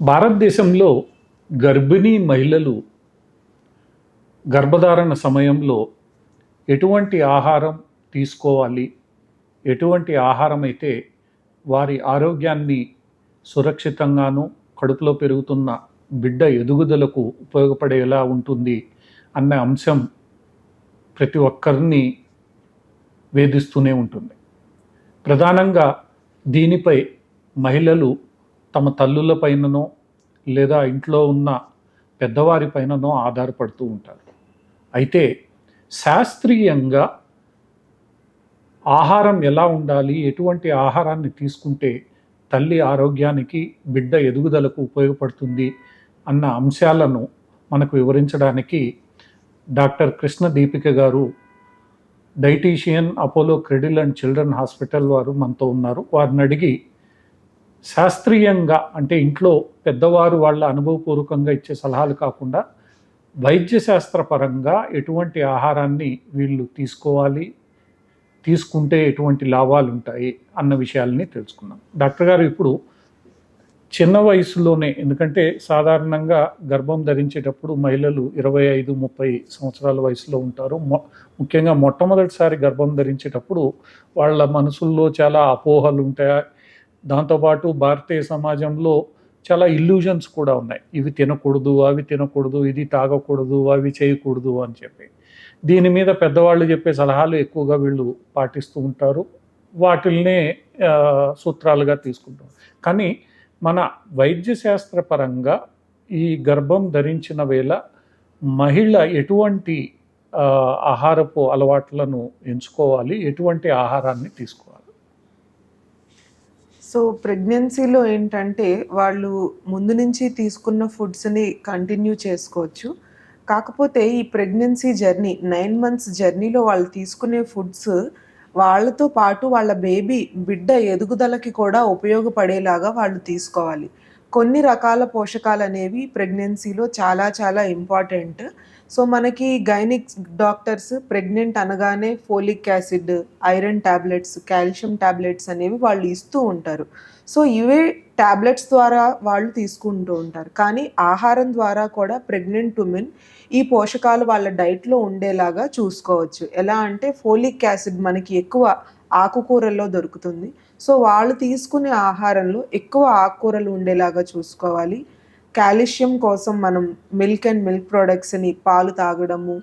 భారతదేశంలో గర్భిణీ మహిళలు గర్భధారణ సమయంలో ఎటువంటి ఆహారం తీసుకోవాలి? ఎటువంటి ఆహారం అయితే వారి ఆరోగ్యాన్ని సురక్షితంగాను కడుపులో పెరుగుతున్న బిడ్డ ఎదుగుదలకు ఉపయోగపడేలా ఉంటుంది అన్న అంశం ప్రతి ఒక్కరిని వేధిస్తూనే ఉంటుంది. ప్రధానంగా దీనిపై మహిళలు తమ తల్లుల పైననో లేదా ఇంట్లో ఉన్న పెద్దవారి పైననో ఆధారపడుతూ ఉంటారు. అయితే శాస్త్రీయంగా ఆహారం ఎలా ఉండాలి ఎటువంటి ఆహారాన్ని తీసుకుంటే తల్లి ఆరోగ్యానికి బిడ్డ ఎదుగుదలకు ఉపయోగపడుతుంది అన్న అంశాలను మనకు వివరించడానికి డాక్టర్ కృష్ణ దీపిక గారు dietician Apollo Cradle and children hospital వారు మనతో ఉన్నారు. వారిని అడిగి శాస్త్రీయంగా అంటే ఇంట్లో పెద్దవారు వాళ్ళ అనుభవపూర్వకంగా ఇచ్చే సలహాలు కాకుండా వైద్యశాస్త్రపరంగా ఎటువంటి ఆహారాన్ని వీళ్ళు తీసుకోవాలి తీసుకుంటే ఎటువంటి లాభాలు ఉంటాయి అన్న విషయాల్ని తెలుసుకున్నాం డాక్టర్ గారు ఇప్పుడు చిన్న వయసులోనే ఎందుకంటే సాధారణంగా గర్భం ధరించేటప్పుడు మహిళలు ఇరవై ఐదు ముప్పై సంవత్సరాల వయసులో ఉంటారు. మొ ముఖ్యంగా మొట్టమొదటిసారి గర్భం ధరించేటప్పుడు వాళ్ళ మనసుల్లో చాలా అపోహలు ఉంటాయి దాంతోపాటు భారతీయ సమాజంలో చాలా ఇల్యూజన్స్ కూడా ఉన్నాయి. ఇవి తినకూడదు అవి తినకూడదు ఇది తాగకూడదు అవి చేయకూడదు అని చెప్పి. దీని మీద పెద్దవాళ్ళు చెప్పే సలహాలు ఎక్కువగా వీళ్ళు పాటిస్తూ ఉంటారు. వాటిల్నే సూత్రాలుగా తీసుకుంటారు. కానీ మన వైద్య ఈ గర్భం ధరించిన వేళ మహిళ ఎటువంటి ఆహారపు అలవాట్లను ఎంచుకోవాలి ఎటువంటి ఆహారాన్ని తీసుకోవాలి? సో ప్రెగ్నెన్సీలో ఏంటంటే వాళ్ళు ముందు నుంచి తీసుకున్న ఫుడ్స్ని కంటిన్యూ చేసుకోవచ్చు. కాకపోతే ఈ ప్రెగ్నెన్సీ జర్నీ నైన్ మంత్స్ జర్నీలో వాళ్ళు తీసుకునే ఫుడ్స్ వాళ్ళతో పాటు వాళ్ళ బేబీ బిడ్డ ఎదుగుదలకి కూడా ఉపయోగపడేలాగా వాళ్ళు తీసుకోవాలి. కొన్ని రకాల పోషకాలు అనేవి ప్రెగ్నెన్సీలో చాలా చాలా ఇంపార్టెంట్. సో మనకి గైనిక్ డాక్టర్స్ ప్రెగ్నెంట్ అనగానే folic acid iron tablets calcium tablets అనేవి వాళ్ళు ఇస్తూ ఉంటారు. సో ఇవే ట్యాబ్లెట్స్ ద్వారా వాళ్ళు తీసుకుంటూ ఉంటారు. కానీ ఆహారం ద్వారా కూడా ప్రెగ్నెంట్ ఉమెన్ ఈ పోషకాలు వాళ్ళ డైట్లో ఉండేలాగా చూసుకోవచ్చు. ఎలా అంటే ఫోలిక్ యాసిడ్ మనకి ఎక్కువ ఆకుకూరల్లో దొరుకుతుంది. సో వాళ్ళు తీసుకునే ఆహారంలో ఎక్కువ ఆకుకూరలు ఉండేలాగా చూసుకోవాలి. కాల్షియం కోసం మనం మిల్క్ అండ్ మిల్క్ ప్రోడక్ట్స్ని పాలు తాగడము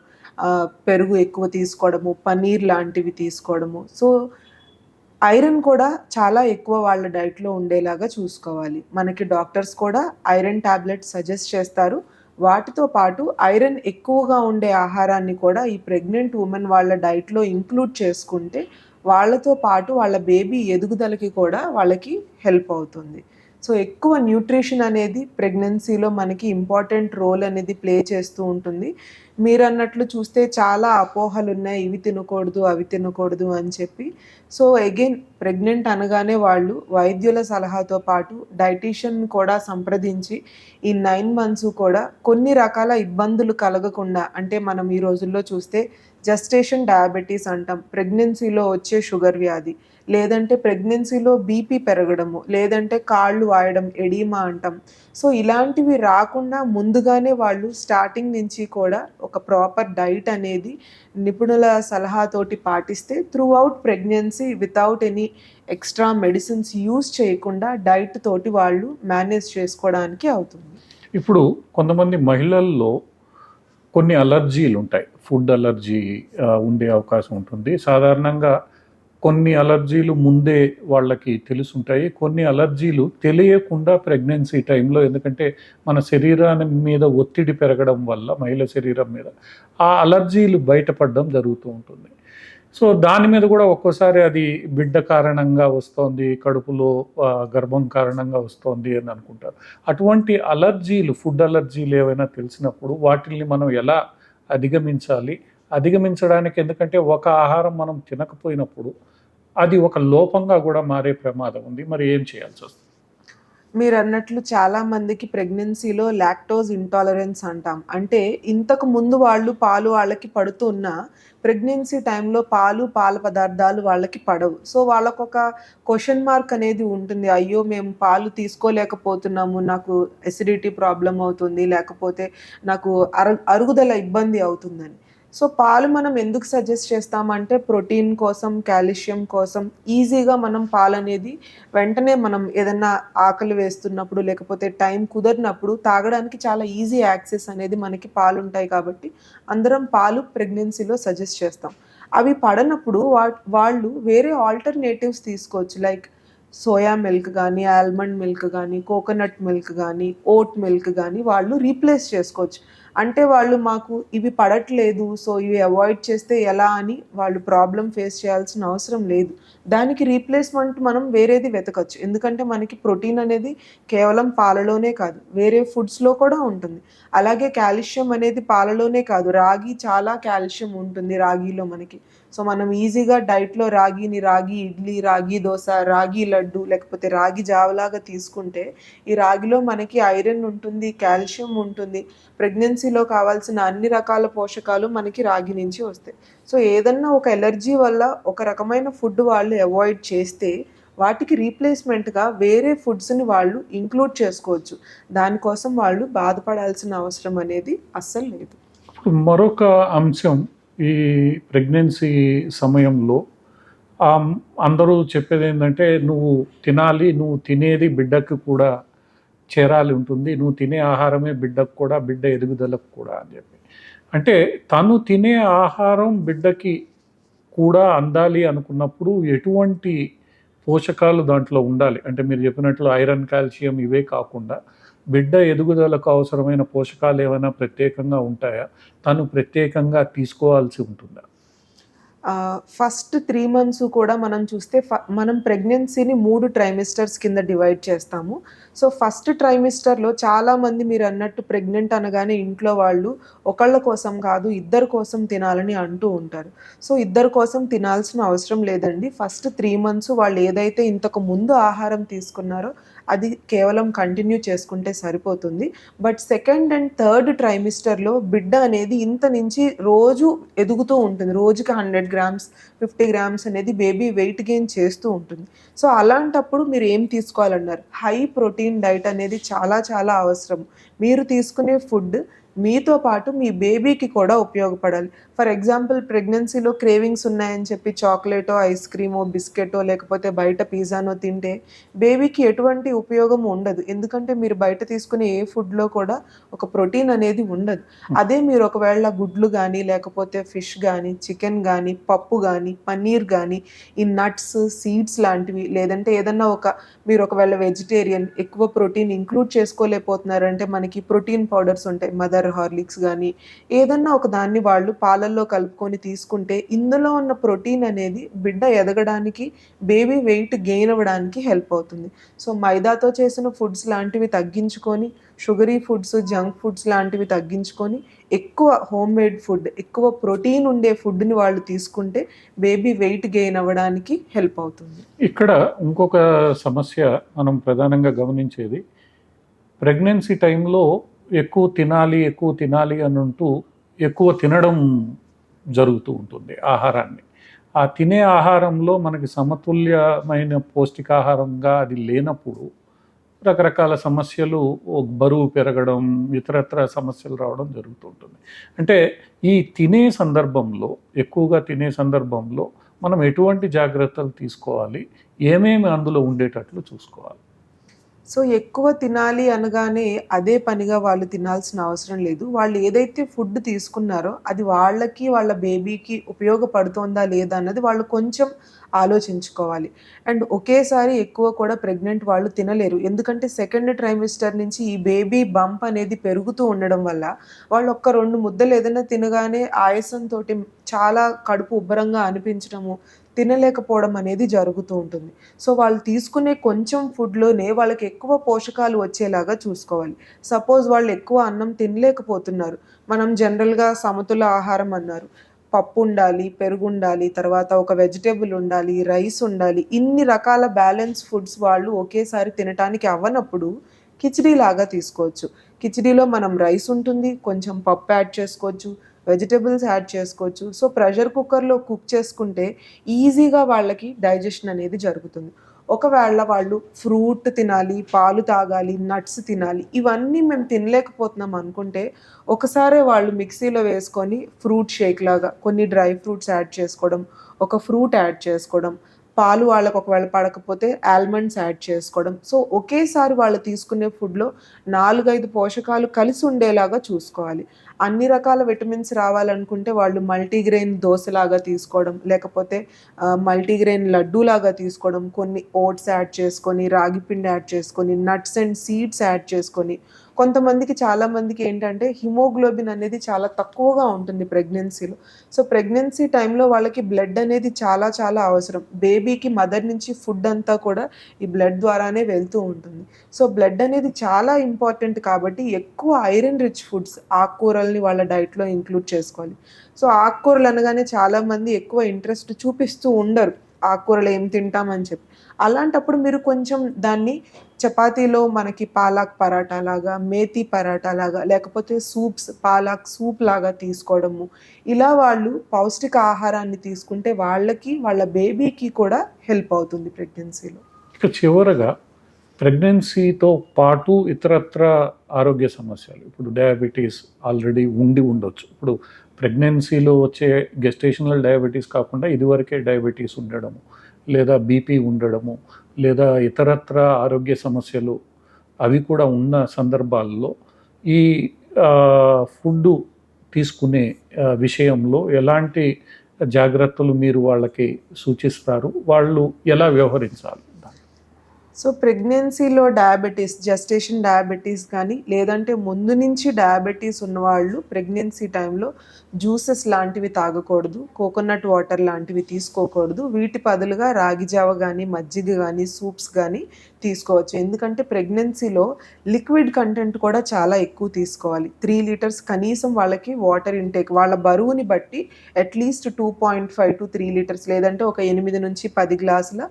పెరుగు ఎక్కువ తీసుకోవడము పన్నీర్ లాంటివి తీసుకోవడము. సో ఐరన్ కూడా చాలా ఎక్కువ వాళ్ళ డైట్లో ఉండేలాగా చూసుకోవాలి. మనకి డాక్టర్స్ కూడా ఐరన్ టాబ్లెట్స్ సజెస్ట్ చేస్తారు. వాటితో పాటు ఐరన్ ఎక్కువగా ఉండే ఆహారాన్ని కూడా ఈ ప్రెగ్నెంట్ ఉమెన్ వాళ్ళ డైట్లో ఇంక్లూడ్ చేసుకుంటే వాళ్ళతో పాటు వాళ్ళ బేబీ ఎదుగుదలకి కూడా వాళ్ళకి హెల్ప్ అవుతుంది. సో ఎక్కువ న్యూట్రిషన్ అనేది ప్రెగ్నెన్సీలో మనకి ఇంపార్టెంట్ రోల్ అనేది ప్లే చేస్తూ ఉంటుంది. మీరు అన్నట్లు చూస్తే చాలా అపోహలు ఉన్నాయి ఇవి తినకూడదు అవి తినకూడదు అని చెప్పి. సో అగైన్ ప్రెగ్నెంట్ అనగానే వాళ్ళు వైద్యుల సలహాతో పాటు డైటీషియన్ కూడా సంప్రదించి ఈ నైన్ మంత్స్ కూడా కొన్ని రకాల ఇబ్బందులు కలగకుండా అంటే మనం ఈ రోజుల్లో చూస్తే జస్టేషన్ డయాబెటీస్ అంటాం ప్రెగ్నెన్సీలో వచ్చే షుగర్ వ్యాధి లేదంటే ప్రెగ్నెన్సీలో బీపీ పెరగడము లేదంటే కాళ్ళు వాయడం ఎడీమా అంటాం. సో ఇలాంటివి రాకుండా ముందుగానే వాళ్ళు స్టార్టింగ్ నుంచి కూడా ఒక ప్రాపర్ డైట్ అనేది నిపుణుల సలహాతోటి పాటిస్తే throughout pregnancy without any extra medicines use చేయకుండా డైట్ తోటి వాళ్ళు మేనేజ్ చేసుకోవడానికి అవుతుంది. ఇప్పుడు కొంతమంది మహిళల్లో కొన్ని అలర్జీలు ఉంటాయి. ఫుడ్ అలర్జీ ఉండే అవకాశం ఉంటుంది. సాధారణంగా కొన్ని అలర్జీలు ముందే వాళ్ళకి తెలుసుంటాయి. కొన్ని అలర్జీలు తెలియకుండా ప్రెగ్నెన్సీ టైంలో ఎందుకంటే మన శరీరాన్ని మీద ఒత్తిడి పెరగడం వల్ల మహిళ శరీరం మీద ఆ అలర్జీలు బయటపడడం జరుగుతూ ఉంటుంది. సో దాని మీద కూడా ఒక్కోసారి అది బిడ్డ కారణంగా వస్తోంది కడుపులో గర్భం కారణంగా వస్తోంది అని అనుకుంటారు. అటువంటి అలర్జీలు ఫుడ్ అలర్జీలు ఏవైనా తెలిసినప్పుడు వాటిల్ని మనం ఎలా అధిగమించాలి? అధిగమించడానికి ఎందుకంటే ఒక ఆహారం మనం తినకపోయినప్పుడు అది ఒక లోపంగా కూడా మారే ప్రమాదం ఉంది. మరి ఏం చేయాల్సి వస్తుంది? మీరు అన్నట్లు చాలా మందికి ప్రెగ్నెన్సీలో లాక్టోజ్ ఇంటాలరెన్స్ అంటాం. అంటే ఇంతకు ముందు వాళ్ళు పాలు వాళ్ళకి పడుతున్న ప్రెగ్నెన్సీ టైంలో పాలు పాల పదార్థాలు వాళ్ళకి పడవు. సో వాళ్ళకు ఒక క్వశ్చన్ మార్క్ అనేది ఉంటుంది. అయ్యో మేము పాలు తీసుకోలేకపోతున్నాము నాకు ఎసిడిటీ ప్రాబ్లం అవుతుంది లేకపోతే నాకు అరుగుదల ఇబ్బంది అవుతుందని. సో పాలు మనం ఎందుకు సజెస్ట్ చేస్తామంటే ప్రోటీన్ కోసం కాల్షియం కోసం. ఈజీగా మనం పాలు అనేది వెంటనే మనం ఏదన్నా ఆకలి వేస్తున్నప్పుడు లేకపోతే టైం కుదరినప్పుడు తాగడానికి చాలా ఈజీ యాక్సెస్ అనేది మనకి పాలు ఉంటాయి కాబట్టి అందరం పాలు ప్రెగ్నెన్సీలో సజెస్ట్ చేస్తాం. అవి పడనప్పుడు వా వాళ్ళు వేరే ఆల్టర్నేటివ్స్ తీసుకోవచ్చు. లైక్ సోయా మిల్క్ కానీ ఆల్మండ్ మిల్క్ కానీ కోకోనట్ మిల్క్ కానీ ఓట్ మిల్క్ కానీ వాళ్ళు రీప్లేస్ చేసుకోవచ్చు. అంటే వాళ్ళు మాకు ఇవి పడట్లేదు సో ఇవి అవాయిడ్ చేస్తే ఎలా అని వాళ్ళు ప్రాబ్లం ఫేస్ చేయాల్సిన అవసరం లేదు. దానికి రీప్లేస్మెంట్ మనం వేరేది వెతకచ్చు. ఎందుకంటే మనకి ప్రోటీన్ అనేది కేవలం పాలలోనే కాదు వేరే ఫుడ్స్లో కూడా ఉంటుంది. అలాగే కాల్షియం అనేది పాలలోనే కాదు రాగి చాలా కాల్షియం ఉంటుంది రాగిలో మనకి. సో మనం ఈజీగా డైట్లో రాగిని రాగి ఇడ్లీ రాగి దోశ రాగి లడ్డు లేకపోతే రాగి జావలాగా తీసుకుంటే ఈ రాగిలో మనకి ఐరన్ ఉంటుంది కాల్షియం ఉంటుంది. ప్రెగ్నెన్సీలో కావాల్సిన అన్ని రకాల పోషకాలు మనకి రాగి నుంచి వస్తాయి. సో ఏదన్నా ఒక ఎలర్జీ వల్ల ఒక రకమైన ఫుడ్ వాళ్ళు అవాయిడ్ చేస్తే వాటికి రీప్లేస్మెంట్గా వేరే ఫుడ్స్ని వాళ్ళు ఇంక్లూడ్ చేసుకోవచ్చు. దానికోసం వాళ్ళు బాధపడాల్సిన అవసరం అనేది అస్సలు లేదు. ఇప్పుడు మరొక అంశం ఈ ప్రెగ్నెన్సీ సమయంలో అందరూ చెప్పేది ఏంటంటే నువ్వు తినాలి నువ్వు తినేది బిడ్డకు కూడా చేరాలి ఉంటుంది. నువ్వు తినే ఆహారమే బిడ్డకు కూడా బిడ్డ ఎదుగుదలకు కూడా అని చెప్పి. అంటే తను తినే ఆహారం బిడ్డకి కూడా అందాలి అనుకున్నప్పుడు ఎటువంటి పోషకాలు దాంట్లో ఉండాలి? అంటే మీరు చెప్పినట్లు ఐరన్ కాల్షియం ఇవే కాకుండా బిడ్డ ఎదుగుదలకు అవసరమైన పోషకాలు ఏమైనా ప్రత్యేకంగా ఉంటాయా? తను ప్రత్యేకంగా తీసుకోవాల్సి ఉంటుందా? ఫస్ట్ త్రీ మంత్స్ కూడా మనం చూస్తే ఫ- మనం ప్రెగ్నెన్సీని మూడు ట్రైమిస్టర్స్ కింద డివైడ్ చేస్తాము. సో ఫస్ట్ ట్రైమిస్టర్లో చాలామంది మీరు అన్నట్టు ప్రెగ్నెంట్ అనగానే ఇంట్లో వాళ్ళు ఒకళ్ళ కోసం కాదు ఇద్దరు కోసం తినాలని అంటూ ఉంటారు. సో ఇద్దరు కోసం తినాల్సిన అవసరం లేదండి. ఫస్ట్ త్రీ మంత్స్ వాళ్ళు ఏదైతే ఇంతకు ముందు ఆహారం తీసుకున్నారో అది కేవలం కంటిన్యూ చేసుకుంటే సరిపోతుంది. బట్ సెకండ్ అండ్ థర్డ్ ట్రైమిస్టర్లో బిడ్డ అనేది ఇంత నుంచి రోజు ఎదుగుతూ ఉంటుంది. రోజుకి హండ్రెడ్ గ్రామ్స్ ఫిఫ్టీ గ్రామ్స్ అనేది బేబీ వెయిట్ గెయిన్ చేస్తూ ఉంటుంది. సో అలాంటప్పుడు మీరు ఏం తీసుకోవాలన్నారు? హై ప్రోటీన్ డైట్ అనేది చాలా చాలా అవసరం. మీరు తీసుకునే ఫుడ్ మీతో పాటు మీ బేబీకి కూడా ఉపయోగపడాలి. ఫర్ ఎగ్జాంపుల్ ప్రెగ్నెన్సీలో క్రేవింగ్స్ ఉన్నాయని చెప్పి చాక్లెటో ఐస్ క్రీమో బిస్కెటో లేకపోతే బయట పిజ్జానో తింటే బేబీకి ఎటువంటి ఉపయోగం ఉండదు. ఎందుకంటే మీరు బయట తీసుకునే ఏ ఫుడ్లో కూడా ఒక ప్రోటీన్ అనేది ఉండదు. అదే మీరు ఒకవేళ గుడ్లు కానీ లేకపోతే ఫిష్ కానీ చికెన్ కానీ పప్పు కానీ పన్నీర్ కానీ ఈ నట్స్ సీడ్స్ లాంటివి లేదంటే ఏదన్నా ఒక మీరు ఒకవేళ వెజిటేరియన్ ఎక్కువ ప్రోటీన్ ఇంక్లూడ్ చేసుకోలేకపోతున్నారంటే మనకి ప్రోటీన్ పౌడర్స్ ఉంటాయి. మదర్ హార్లిక్స్ కానీ ఏదన్నా ఒక దాన్ని వాళ్ళు పాలల్లో కలుపుకొని తీసుకుంటే ఇందులో ఉన్న ప్రోటీన్ అనేది బిడ్డ ఎదగడానికి బేబీ వెయిట్ గెయిన్ అవ్వడానికి హెల్ప్ అవుతుంది. సో మైదాతో చేసిన ఫుడ్స్ లాంటివి తగ్గించుకొని షుగరీ ఫుడ్స్ జంక్ ఫుడ్స్ లాంటివి తగ్గించుకొని ఎక్కువ హోమ్ మేడ్ ఫుడ్ ఎక్కువ ప్రోటీన్ ఉండే ఫుడ్ని వాళ్ళు తీసుకుంటే బేబీ వెయిట్ గెయిన్ అవ్వడానికి హెల్ప్ అవుతుంది. ఇక్కడ ఇంకొక సమస్య మనం ప్రధానంగా గమనించేది ప్రెగ్నెన్సీ టైంలో ఎక్కువ తినాలి ఎక్కువ తినాలి అని అంటూ ఎక్కువ తినడం జరుగుతూ ఉంటుంది ఆహారాన్ని. ఆ తినే ఆహారంలో మనకి సమతుల్యమైన పౌష్టికాహారంగా అది లేనప్పుడు రకరకాల సమస్యలు ఓ బరువు పెరగడం ఇతరత్ర సమస్యలు రావడం జరుగుతుంటుంది అంటే ఈ తినే సందర్భంలో ఎక్కువగా తినే సందర్భంలో మనం ఎటువంటి జాగ్రత్తలు తీసుకోవాలి ఏమేమి అందులో ఉండేటట్లు చూసుకోవాలి. సో ఎక్కువ తినాలి అనగానే అదే పనిగా వాళ్ళు తినాల్సిన అవసరం లేదు. వాళ్ళు ఏదైతే ఫుడ్ తీసుకున్నారో అది వాళ్ళకి వాళ్ళ బేబీకి ఉపయోగపడుతోందా లేదా అన్నది వాళ్ళు కొంచెం ఆలోచించుకోవాలి. అండ్ ఒకేసారి ఎక్కువ కూడా ప్రెగ్నెంట్ వాళ్ళు తినలేరు. ఎందుకంటే సెకండ్ ట్రైమిస్టర్ నుంచి ఈ బేబీ బంప్ అనేది పెరుగుతూ ఉండడం వల్ల వాళ్ళు ఒక్క రెండు ముద్దలు ఏదైనా తినగానే ఆయాసంతో చాలా కడుపు ఉబ్బరంగా అనిపించడము తినలేకపోవడం అనేది జరుగుతూ ఉంటుంది. సో వాళ్ళు తీసుకునే కొంచెం ఫుడ్లోనే వాళ్ళకి ఎక్కువ పోషకాలు వచ్చేలాగా చూసుకోవాలి. సపోజ్ వాళ్ళు ఎక్కువ అన్నం తినలేకపోతున్నారు. మనం జనరల్గా సమతుల ఆహారం అన్నారు. పప్పు ఉండాలి పెరుగు ఉండాలి తర్వాత ఒక వెజిటేబుల్ ఉండాలి రైస్ ఉండాలి ఇన్ని రకాల బ్యాలెన్స్ ఫుడ్స్ వాళ్ళు ఒకేసారి తినటానికి అవ్వనప్పుడు కిచిడీ లాగా తీసుకోవచ్చు. కిచిడీలో మనం రైస్ ఉంటుంది కొంచెం పప్పు యాడ్ చేసుకోవచ్చు వెజిటేబుల్స్ యాడ్ చేసుకోవచ్చు. సో ప్రెషర్ కుక్కర్లో కుక్ చేసుకుంటే ఈజీగా వాళ్ళకి డైజెషన్ అనేది జరుగుతుంది. ఒకవేళ వాళ్ళు ఫ్రూట్ తినాలి పాలు తాగాలి నట్స్ తినాలి ఇవన్నీ మేము తినలేకపోతున్నాం అనుకుంటే ఒకసారి వాళ్ళు మిక్సీలో వేసుకొని ఫ్రూట్ షేక్ లాగా కొన్ని డ్రై ఫ్రూట్స్ యాడ్ చేసుకోవడం ఒక ఫ్రూట్ యాడ్ చేసుకోవడం పాలు వాళ్ళకు ఒకవేళ పడకపోతే ఆల్మండ్స్ యాడ్ చేసుకోవడం. సో ఒకేసారి వాళ్ళు తీసుకునే ఫుడ్లో నాలుగైదు పోషకాలు కలిసి ఉండేలాగా చూసుకోవాలి. అన్ని రకాల విటమిన్స్ రావాలనుకుంటే వాళ్ళు మల్టీగ్రెయిన్ దోశలాగా తీసుకోవడం లేకపోతే మల్టీగ్రెయిన్ లడ్డూలాగా తీసుకోవడం కొన్ని ఓట్స్ యాడ్ చేసుకొని రాగి పిండి యాడ్ చేసుకొని నట్స్ అండ్ సీడ్స్ యాడ్ చేసుకొని కొంతమందికి చాలామందికి ఏంటంటే హిమోగ్లోబిన్ అనేది చాలా తక్కువగా ఉంటుంది ప్రెగ్నెన్సీలో. సో ప్రెగ్నెన్సీ టైంలో వాళ్ళకి బ్లడ్ అనేది చాలా చాలా అవసరం. బేబీకి మదర్ నుంచి ఫుడ్ అంతా కూడా ఈ బ్లడ్ ద్వారానే వెళ్తూ ఉంటుంది. సో బ్లడ్ అనేది చాలా ఇంపార్టెంట్ కాబట్టి ఎక్కువ ఐరన్ రిచ్ ఫుడ్స్ ఆకుకూరల్ని వాళ్ళ డైట్లో ఇంక్లూడ్ చేసుకోవాలి. సో ఆకుకూరలు అనగానే చాలామంది ఎక్కువ ఇంట్రెస్ట్ చూపిస్తూ ఉండరు. ఆకుకూరలు ఏం తింటామని చెప్పి. అలాంటప్పుడు మీరు కొంచెం దాన్ని చపాతీలో మనకి పాలాక్ పరాటా లాగా మేతి పరాటా లాగా లేకపోతే సూప్స్ పాలాక్ సూప్ లాగా తీసుకోవడము. ఇలా వాళ్ళు పౌష్టిక ఆహారాన్ని తీసుకుంటే వాళ్ళకి వాళ్ళ బేబీకి కూడా హెల్ప్ అవుతుంది ప్రెగ్నెన్సీలో. ఇక చివరగా ప్రెగ్నెన్సీతో పాటు ఇతరత్ర ఆరోగ్య సమస్యలు. ఇప్పుడు డయాబెటీస్ ఆల్రెడీ ఉండి ఉండొచ్చు. ఇప్పుడు ప్రెగ్నెన్సీలో వచ్చే గెస్టేషనల్ డయాబెటీస్ కాకుండా ఇదివరకే డయాబెటీస్ ఉండడము. లేదా బీపీ ఉండడము లేదా ఇతరత్ర ఆరోగ్య సమస్యలు అవి కూడా ఉన్న సందర్భాల్లో ఈ ఫుడ్ తీసుకునే విషయంలో ఎలాంటి జాగ్రత్తలు మీరు వాళ్ళకి సూచిస్తారు? వాళ్ళు ఎలా వ్యవహరించాలి? సో ప్రెగ్నెన్సీలో డయాబెటీస్ జస్టేషన్ డయాబెటీస్ కానీ లేదంటే ముందు నుంచి డయాబెటీస్ ఉన్నవాళ్ళు ప్రెగ్నెన్సీ టైంలో జ్యూసెస్ లాంటివి తాగకూడదు కోకోనట్ వాటర్ లాంటివి తీసుకోకూడదు. వీటి బదులుగా రాగి జావ కానీ మజ్జిగ కానీ సూప్స్ కానీ తీసుకోవచ్చు. ఎందుకంటే ప్రెగ్నెన్సీలో లిక్విడ్ కంటెంట్ కూడా చాలా ఎక్కువ తీసుకోవాలి. త్రీ లీటర్స్ కనీసం వాళ్ళకి వాటర్ ఇంటేక్ వాళ్ళ బరువుని బట్టి at least two point five to three litres లేదంటే ఒక ఎనిమిది నుంచి పది గ్లాసుల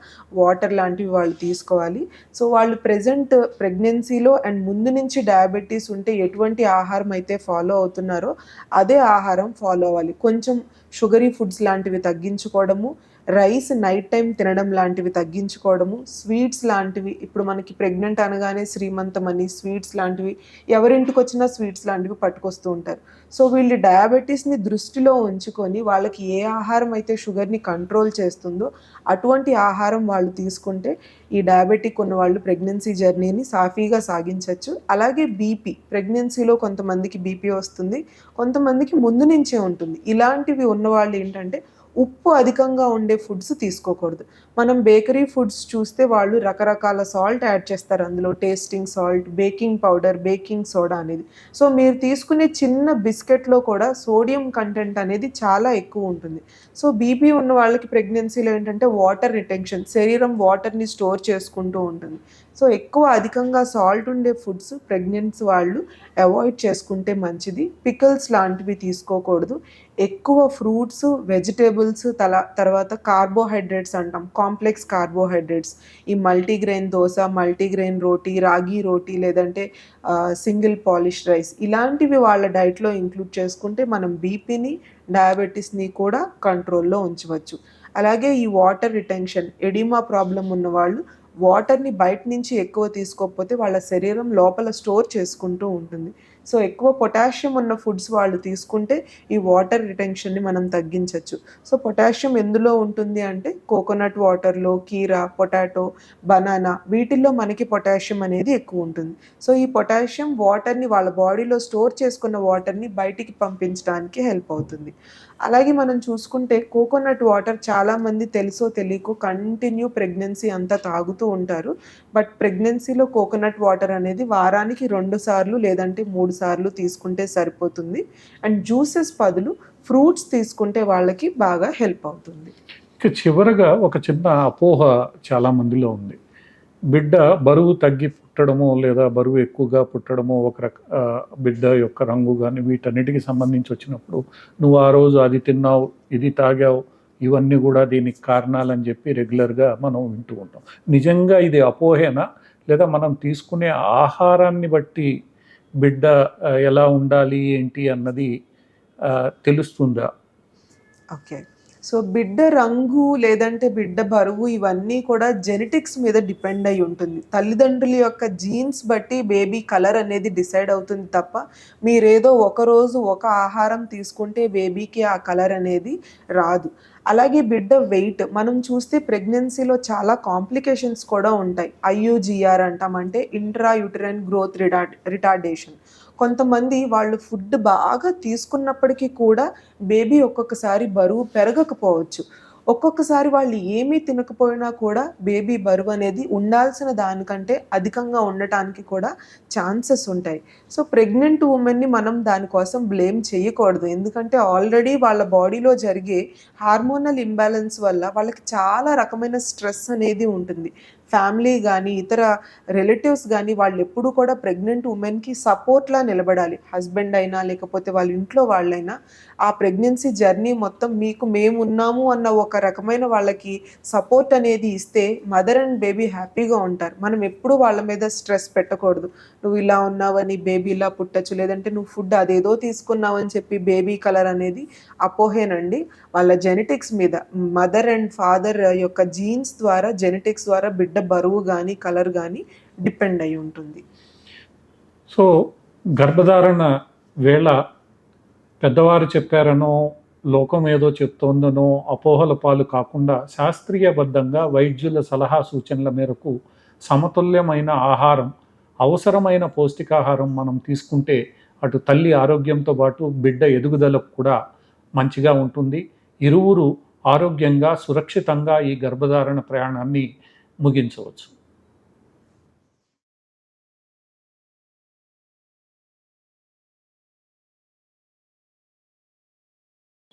వాటర్ లాంటివి వాళ్ళు తీసుకోవాలి. సో వాళ్ళు ప్రజెంట్ ప్రెగ్నెన్సీలో అండ్ ముందు నుంచి డయాబెటీస్ ఉంటే ఎటువంటి ఆహారం అయితే ఫాలో అవుతున్నారో అదే ఆహారం ఫాలో అవ్వాలి. కొంచెం షుగరీ ఫుడ్స్ లాంటివి తగ్గించుకోవడము రైస్ నైట్ టైం తినడం లాంటివి తగ్గించుకోవడము స్వీట్స్ లాంటివి. ఇప్పుడు మనకి ప్రెగ్నెంట్ అనగానే శ్రీమంతం అని స్వీట్స్ లాంటివి ఎవరింటికి వచ్చినా స్వీట్స్ లాంటివి పట్టుకొస్తూ ఉంటారు. సో వీళ్ళు డయాబెటీస్ని దృష్టిలో ఉంచుకొని వాళ్ళకి ఏ ఆహారం అయితే షుగర్ని కంట్రోల్ చేస్తుందో అటువంటి ఆహారం వాళ్ళు తీసుకుంటే ఈ డయాబెటిక్ ఉన్న వాళ్ళు ప్రెగ్నెన్సీ జర్నీని సాఫీగా సాగించవచ్చు అలాగే బీపీ ప్రెగ్నెన్సీలో కొంతమందికి బీపీ వస్తుంది కొంతమందికి ముందు నుంచే ఉంటుంది. ఇలాంటివి ఉన్నవాళ్ళు ఏంటంటే ఉప్పు అధికంగా ఉండే ఫుడ్స్ తీసుకోకూడదు. మనం బేకరీ ఫుడ్స్ చూస్తే వాళ్ళు రకరకాల సాల్ట్ యాడ్ చేస్తారు. అందులో tasting salt baking powder baking soda అనేది. సో మీరు తీసుకునే చిన్న బిస్కెట్లో కూడా సోడియం కంటెంట్ అనేది చాలా ఎక్కువ ఉంటుంది. సో బీపీ ఉన్న వాళ్ళకి ప్రెగ్నెన్సీలో ఏంటంటే వాటర్ రిటెన్షన్ శరీరం వాటర్ని స్టోర్ చేసుకుంటూ ఉంటుంది. సో ఎక్కువ అధికంగా సాల్ట్ ఉండే ఫుడ్స్ ప్రెగ్నెన్సీ వాళ్ళు అవాయిడ్ చేసుకుంటే మంచిది. పికల్స్ లాంటివి తీసుకోకూడదు. ఎక్కువ ఫ్రూట్స్ వెజిటేబుల్స్ తల తర్వాత కార్బోహైడ్రేట్స్ అంటాం. Complex carbohydrates. ఈ మల్టీగ్రెయిన్ దోశ మల్టీగ్రెయిన్ రోటీ రాగి రోటీ లేదంటే సింగిల్ పాలిష్ రైస్ ఇలాంటివి వాళ్ళ డైట్లో ఇంక్లూడ్ చేసుకుంటే మనం బీపీని డయాబెటీస్ని కూడా కంట్రోల్లో ఉంచవచ్చు. అలాగే ఈ వాటర్ రిటెన్షన్ ఎడిమా ప్రాబ్లం ఉన్న వాళ్ళు వాటర్ని బయట నుంచి ఎక్కువ తీసుకోకపోతే వాళ్ళ శరీరం లోపల స్టోర్ చేసుకుంటూ ఉంటుంది. సో ఎక్కువ పొటాషియం ఉన్న ఫుడ్స్ వాళ్ళు తీసుకుంటే ఈ వాటర్ రిటెన్షన్ని మనం తగ్గించవచ్చు సో పొటాషియం ఎందులో ఉంటుంది అంటే కోకోనట్ వాటర్లో కీరా పొటాటో బనానా వీటిల్లో మనకి పొటాషియం అనేది ఎక్కువ ఉంటుంది. సో ఈ పొటాషియం వాటర్ని వాళ్ళ బాడీలో స్టోర్ చేసుకున్న వాటర్ని బయటికి పంపించడానికి హెల్ప్ అవుతుంది. అలాగే మనం చూసుకుంటే కోకోనట్ వాటర్ చాలామంది తెలుసో తెలియకో కంటిన్యూ ప్రెగ్నెన్సీ అంతా తాగుతూ ఉంటారు. బట్ ప్రెగ్నెన్సీలో కోకోనట్ వాటర్ అనేది వారానికి రెండు సార్లు లేదంటే మూడు సార్లు తీసుకుంటే సరిపోతుంది. అండ్ జ్యూసెస్ బదులు ఫ్రూట్స్ తీసుకుంటే వాళ్ళకి బాగా హెల్ప్ అవుతుంది. ఇక చివరగా ఒక చిన్న అపోహ చాలా మందిలో ఉంది. బిడ్డ బరువు తగ్గి పుట్టడము లేదా బరువు ఎక్కువగా పుట్టడము ఒక రక బిడ్డ యొక్క రంగు కానీ వీటన్నిటికి సంబంధించి వచ్చినప్పుడు నువ్వు ఆ రోజు అది తిన్నావు ఇది తాగావు ఇవన్నీ కూడా దీనికి కారణాలని చెప్పి రెగ్యులర్గా మనం వింటూ ఉంటాం. నిజంగా ఇది అపోహేనా? లేదా మనం తీసుకునే ఆహారాన్ని బట్టి బిడ్డ ఎలా ఉండాలి ఏంటి అన్నది తెలుస్తుందా? ఓకే. సో బిడ్డ రంగు లేదంటే బిడ్డ బరువు ఇవన్నీ కూడా జెనెటిక్స్ మీద డిపెండ్ అయి ఉంటుంది. తల్లిదండ్రుల యొక్క జీన్స్ బట్టి బేబీ కలర్ అనేది డిసైడ్ అవుతుంది తప్ప మీరేదో ఒక రోజు ఒక ఆహారం తీసుకుంటే బేబీకి ఆ కలర్ అనేది రాదు. అలాగే బిడ్డ వెయిట్ మనం చూస్తే ప్రెగ్నెన్సీలో చాలా కాంప్లికేషన్స్ కూడా ఉంటాయి. ఐయుజిఆర్ అంటాం అంటే ఇంట్రా యూటరైన్ గ్రోత్ రిటా రిటార్డేషన్. కొంతమంది వాళ్ళు ఫుడ్ బాగా తీసుకున్నప్పటికీ కూడా బేబీ ఒక్కొక్కసారి బరువు పెరగకపోవచ్చు. ఒక్కొక్కసారి వాళ్ళు ఏమీ తినకపోయినా కూడా బేబీ బరువు అనేది ఉండాల్సిన దానికంటే అధికంగా ఉండటానికి కూడా ఛాన్సెస్ ఉంటాయి. సో ప్రెగ్నెంట్ ఉమెన్ని మనం దానికోసం బ్లేమ్ చేయకూడదు. ఎందుకంటే ఆల్రెడీ వాళ్ళ బాడీలో జరిగే హార్మోనల్ ఇంబ్యాలెన్స్ వల్ల వాళ్ళకి చాలా రకమైన స్ట్రెస్ అనేది ఉంటుంది. ఫ్యామిలీ కానీ ఇతర రిలేటివ్స్ కానీ వాళ్ళు ఎప్పుడు కూడా ప్రెగ్నెంట్ ఉమెన్కి సపోర్ట్లా నిలబడాలి. హస్బెండ్ అయినా లేకపోతే వాళ్ళ ఇంట్లో వాళ్ళైనా ఆ ప్రెగ్నెన్సీ జర్నీ మొత్తం మీకు మేము ఉన్నాము అన్న ఒక రకమైన వాళ్ళకి సపోర్ట్ అనేది ఇస్తే మదర్ అండ్ బేబీ హ్యాపీగా ఉంటారు. మనం ఎప్పుడు వాళ్ళ మీద స్ట్రెస్ పెట్టకూడదు. నువ్వు ఇలా ఉన్నావని బేబీ ఇలా పుట్టచ్చు లేదంటే నువ్వు ఫుడ్ అదేదో తీసుకున్నావని చెప్పి బేబీ కలర్ అనేది అపోహేనండి. వాళ్ళ జెనెటిక్స్ మీద మదర్ అండ్ ఫాదర్ యొక్క జీన్స్ ద్వారా జెనెటిక్స్ ద్వారా బిడ్డ బరువు కానీ కలర్ కానీ డిపెండ్ అయి ఉంటుంది. సో గర్భధారణ వేళ పెద్దవారు చెప్పారనో లోకం ఏదో చెప్తోందనో అపోహల పాలు కాకుండా శాస్త్రీయబద్ధంగా వైద్యుల సలహా సూచనల మేరకు సమతుల్యమైన ఆహారం అవసరమైన పౌష్టికాహారం మనం తీసుకుంటే అటు తల్లి ఆరోగ్యంతో పాటు బిడ్డ ఎదుగుదలకు కూడా మంచిగా ఉంటుంది. ఇరువురు ఆరోగ్యంగా సురక్షితంగా ఈ గర్భధారణ ప్రయాణాన్ని ముగించవచ్చు.